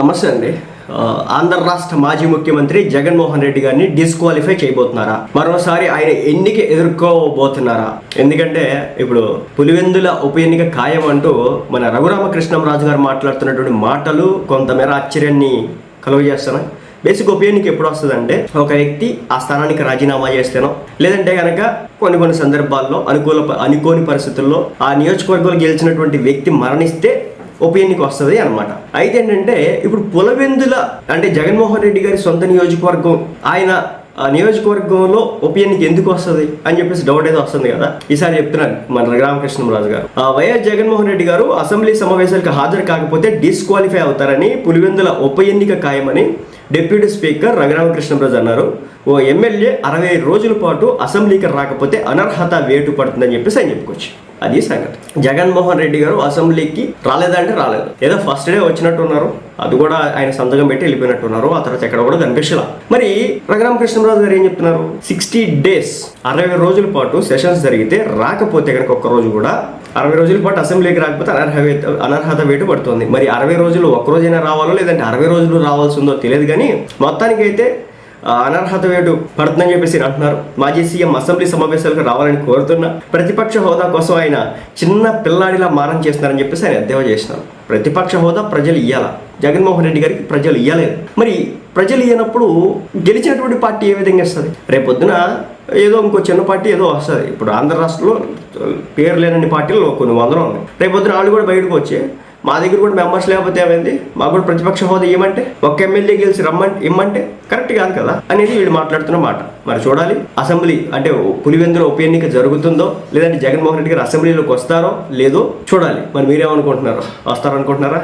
నమస్తే అండి. ఆంధ్ర రాష్ట్ర మాజీ ముఖ్యమంత్రి జగన్మోహన్ రెడ్డి గారిని డిస్క్వాలిఫై చేయబోతున్నారా? మరోసారి ఆయన ఎన్నిక ఎదుర్కోబోతున్నారా? ఎందుకంటే ఇప్పుడు పులివెందుల ఉప ఎన్నిక ఖాయం అంటూ మన రఘురామకృష్ణంరాజు గారు మాట్లాడుతున్నటువంటి మాటలు కొంతమేర ఆశ్చర్యాన్ని కలుగజేస్తున్నాయి. బేసిక్ ఉప ఎన్నిక ఎప్పుడు వస్తుందంటే ఒక వ్యక్తి ఆ స్థానానికి రాజీనామా చేస్తేనో లేదంటే కనుక కొన్ని కొన్ని సందర్భాల్లో అనుకూల అనుకోని పరిస్థితుల్లో ఆ నియోజకవర్గంలో గెలిచినటువంటి వ్యక్తి మరణిస్తే ఒపీనియన్కి ఎన్నిక వస్తుంది అనమాట అయితే ఏంటంటే ఇప్పుడు పులవెందుల అంటే జగన్మోహన్ రెడ్డి గారి సొంత నియోజకవర్గం ఆయన ఆ నియోజకవర్గంలో ఒపీనియన్కి ఎందుకు వస్తుంది అని చెప్పేసి డౌట్ అయితే వస్తుంది కదా. ఈసారి చెప్తున్నాను మన రామకృష్ణరాజు గారు. ఆ వైఎస్ జగన్మోహన్ రెడ్డి గారు అసెంబ్లీ సమావేశాలకు హాజరు కాకపోతే డిస్క్వాలిఫై అవుతారని పులివెందుల ఉప ఎన్నిక ఖాయమని డిప్యూటీ స్పీకర్ రఘురామకృష్ణరాజు అన్నారు. ఓ ఎమ్మెల్యే అరవై రోజుల పాటు అసెంబ్లీకి రాకపోతే అనర్హత వేటు పడుతుందని చెప్పేసి ఆయన చెప్పుకోవచ్చు అది సంగతి జగన్మోహన్ రెడ్డి గారు అసెంబ్లీకి రాలేదంటే రాలేదు. ఏదో ఫస్ట్ డే వచ్చినట్టు ఉన్నారు అది కూడా ఆయన సంతకం పెట్టి వెళ్ళిపోయినట్టు ఉన్నారు ఆ తర్వాత ఎక్కడ కూడా కనిపించలా. మరి రఘురామకృష్ణరాజు గారు ఏం చెప్తున్నారు? సిక్స్టీ డేస్ అరవై రోజుల పాటు సెషన్స్ జరిగితే రాకపోతే కనుక ఒక్క రోజు కూడా అరవై రోజుల పాటు అసెంబ్లీకి రాకపోతే అనర్హ అనర్హత వేటు పడుతుంది. మరి అరవై రోజులు ఒక్క రోజైనా రావాలో లేదంటే అరవై రోజులు రావాల్సి ఉందో తెలియదు కానీ మొత్తానికైతే అయితే అనర్హత వేటు పడుతుందని చెప్పేసి అంటున్నారు. మాజీ సీఎం అసెంబ్లీ సమావేశాలకు రావాలని కోరుతున్నా. ప్రతిపక్ష హోదా కోసం ఆయన చిన్న పిల్లాడిలా మారం చేస్తున్నారని చెప్పేసి ఆయన ఎద్దేవా చేసినారు ప్రతిపక్ష హోదా ప్రజలు ఇయ్యాల. జగన్మోహన్ రెడ్డి గారికి ప్రజలు ఇయ్యలేదు. మరి ప్రజలు ఇయ్యనప్పుడు గెలిచినటువంటి పార్టీ ఏ విధంగా ఇస్తుంది రేపొద్దున ఏదో ఇంకో చిన్న పార్టీ ఏదో వస్తుంది. ఇప్పుడు ఆంధ్ర రాష్ట్రంలో పేరు లేనన్ని పార్టీలు కొన్ని వందలు ఉన్నాయి. రేపొద్దున వాళ్ళు కూడా బయటకు వచ్చి మా దగ్గర కూడా మెంబర్స్ లేకపోతే ఏమైంది? మాకు కూడా ప్రతిపక్ష హోదా ఇవ్వమంటే ఒక్క ఎమ్మెల్యే గెలిచి రమ్మంటే ఇమ్మంటే కరెక్ట్ కాదు కదా అనేది వీళ్ళు మాట్లాడుతున్న మాట. మరి చూడాలి అసెంబ్లీ అంటే పులివెందులో ఉప ఎన్నిక జరుగుతుందో లేదంటే జగన్మోహన్ రెడ్డి గారు అసెంబ్లీలోకి వస్తారో లేదో చూడాలి. మరి మీరేమనుకుంటున్నారు? వస్తారనుకుంటున్నారా?